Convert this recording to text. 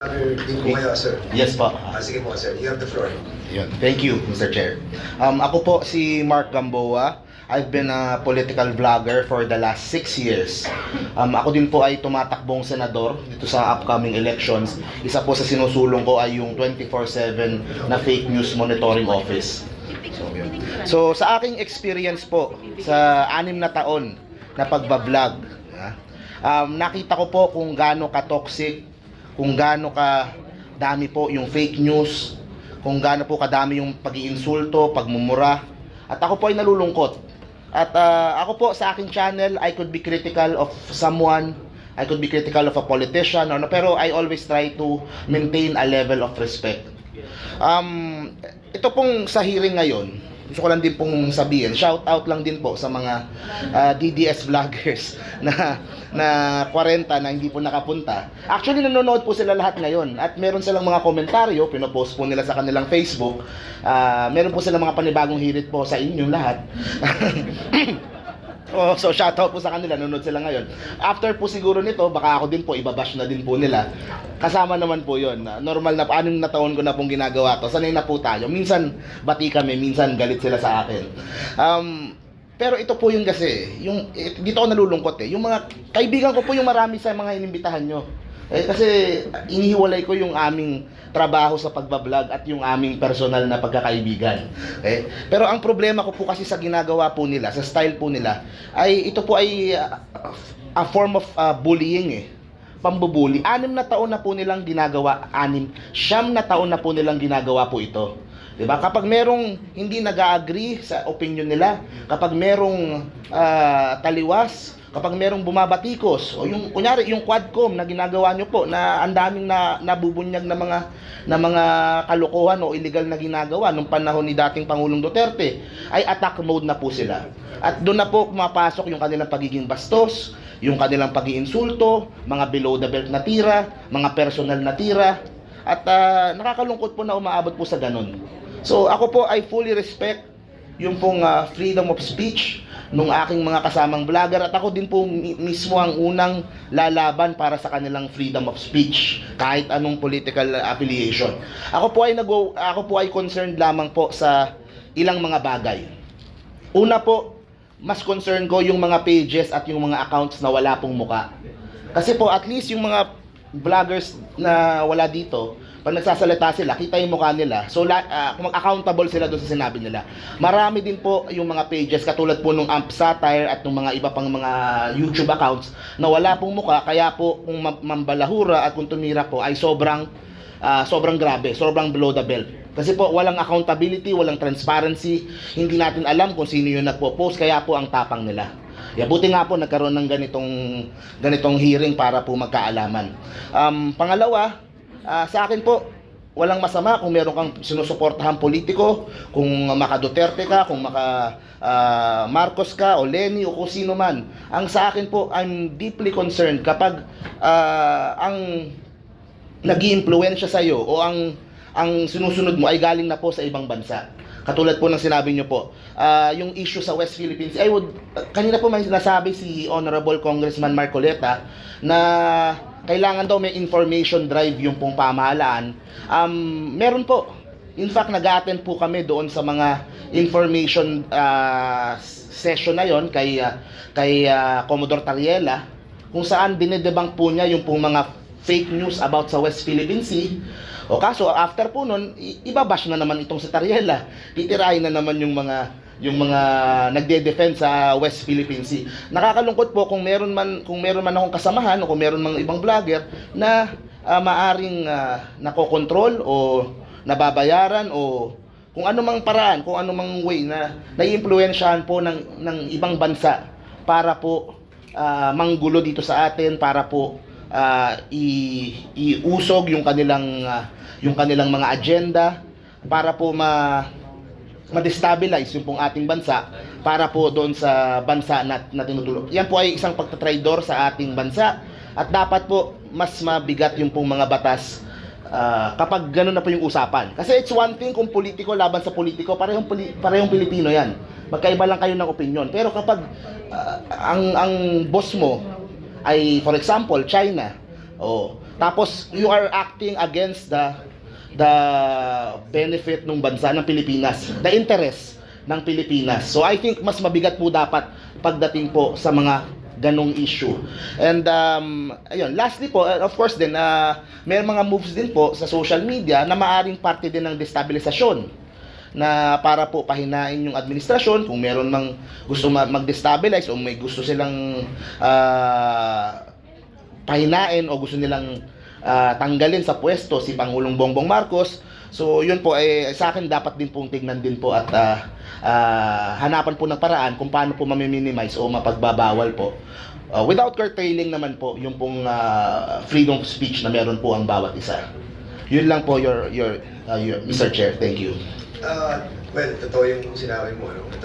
Din kayo, sir. Yes po. Ah, sige po, sir. You have the floor. Yun. Thank you, Mr. Chair. Um, ako po si Mark Gamboa. I've been a political vlogger for the last six years. Um, ako din po ay tumatakbong senador dito sa upcoming elections. Isa po sa sinusulong ko ay yung 24-7 na fake news monitoring office. So, yun. so sa aking experience po sa anim na taon na pagbablog, ah, um, nakita ko po kung gaano ka-toxic, kung gaano ka dami po yung fake news, kung gaano po kadami yung pag-iinsulto, pagmumura. At ako po ay nalulungkot. At ah, ako po sa aking channel, I could be critical of someone, I could be critical of a politician, or, pero I always try to maintain a level of respect. Um, ito pong sa hearing ngayon, gusto ko lang din pong sabihin, shout out lang din po sa mga ah, DDS vloggers na na 40 na hindi po nakapunta. Actually nanonood po sila lahat ngayon at meron silang mga komentaryo, pinopost po nila sa kanilang Facebook. Ah, meron po silang mga panibagong hirit po sa inyong lahat. Oh, so shout out po sa kanila, nanonood sila ngayon. After po siguro nito, baka ako din po ibabash na din po nila. Kasama naman po 'yon. Normal na anim na taon ko na pong ginagawa to. Sanay na po tayo. Minsan bati kami, minsan galit sila sa akin. Um, pero ito po yung kasi, yung eh, dito ako nalulungkot eh. Yung mga kaibigan ko po yung marami sa mga inimbitahan nyo. Eh, kasi inihiwalay ko yung aming trabaho sa pagbablog at yung aming personal na pagkakaibigan. Eh, pero ang problema ko po kasi sa ginagawa po nila, sa style po nila, ay ito po ay uh, a form of uh, bullying eh pambubuli. Anim na taon na po nilang ginagawa, anim, siyam na taon na po nilang ginagawa po ito. 'Di ba? Kapag merong hindi nag-agree sa opinion nila, kapag merong ah, taliwas, kapag merong bumabatikos o yung kunyari yung quadcom na ginagawa nyo po na ang daming na nabubunyag na mga na mga kalokohan o illegal na ginagawa nung panahon ni dating Pangulong Duterte ay attack mode na po sila. At doon na po pumapasok yung kanilang pagiging bastos, yung kanilang pag-iinsulto, mga below the belt na tira, mga personal na tira, at ah, nakakalungkot po na umaabot po sa ganun. So ako po I fully respect yung pong ah, freedom of speech nung aking mga kasamang vlogger at ako din po mi- mismo ang unang lalaban para sa kanilang freedom of speech kahit anong political affiliation. Ako po ay nag ako po ay concerned lamang po sa ilang mga bagay. Una po, mas concern ko yung mga pages at yung mga accounts na wala pong muka. Kasi po, at least yung mga vloggers na wala dito, pag nagsasalita sila, kita yung mukha nila. So, ah, kung accountable sila doon sa sinabi nila. Marami din po yung mga pages, katulad po nung Amp Satire at nung mga iba pang mga YouTube accounts na wala pong mukha. Kaya po, kung ma- mambalahura at kung tumira po, ay sobrang ah, sobrang grabe, sobrang below the belt. Kasi po walang accountability, walang transparency, hindi natin alam kung sino yung nagpo-post, kaya po ang tapang nila. Ya, buti nga po nagkaroon ng ganitong ganitong hearing para po magkaalaman. Um, pangalawa, ah, sa akin po walang masama kung meron kang sinusuportahan politiko, kung maka Duterte ka, kung maka ah, Marcos ka o Lenny o kung sino man. Ang sa akin po, I'm deeply concerned kapag ah, ang nag-iimpluwensya sa iyo o ang ang sinusunod mo ay galing na po sa ibang bansa. Katulad po ng sinabi niyo po, ah, yung issue sa West Philippines, I would, kanina po may sinasabi si Honorable Congressman Marcoleta na kailangan daw may information drive yung pong pamahalaan. Um, meron po. In fact, nag-attend po kami doon sa mga information ah, session na yon kay, ah, kay ah, Commodore Tariela kung saan dinedebunk po niya yung pong mga fake news about sa West Philippine Sea. O kaso after po nun, ibabash na naman itong si Tariela. Titirahin na naman yung mga yung mga nagde-defend sa West Philippine Sea. Nakakalungkot po kung meron man kung meron man akong kasamahan o kung meron mang ibang vlogger na ah, maaring ah, nakokontrol o nababayaran o kung ano mang paraan, kung ano mang way na naiimpluwensyahan po ng ng ibang bansa para po ah, manggulo dito sa atin para po ah, i iusog yung kanilang ah, yung kanilang mga agenda para po ma ma-destabilize yung pong ating bansa para po doon sa bansa na, na tinutulong. Yan po ay isang pagtatraidor sa ating bansa at dapat po mas mabigat yung pong mga batas ah, kapag gano'n na po yung usapan. Kasi it's one thing kung politiko laban sa politiko, parehong, parehong Pilipino yan. Magkaiba lang kayo ng opinion. Pero kapag ah, ang, ang boss mo ay for example China, oh, Tapos you are acting against the the benefit ng bansa ng Pilipinas, the interest ng Pilipinas. So I think mas mabigat po dapat pagdating po sa mga ganong issue. And um, ayun, lastly po, of course din, uh, may mga moves din po sa social media na maaring parte din ng destabilisasyon na para po pahinain yung administrasyon kung meron mang gusto ma- mag-destabilize o may gusto silang ah, pahinain o gusto nilang ah, tanggalin sa pwesto si Pangulong Bongbong Marcos. So, yun po, eh, sa akin dapat din pong tignan din po at ah, ah, hanapan po ng paraan kung paano po mamiminimise o mapagbabawal po. Ah, without curtailing naman po yung pong ah, freedom of speech na meron po ang bawat isa. Yun lang po, your, your, ah, your, Mr. Chair. Thank you. Ah, well, totoo yung sinabi mo. No?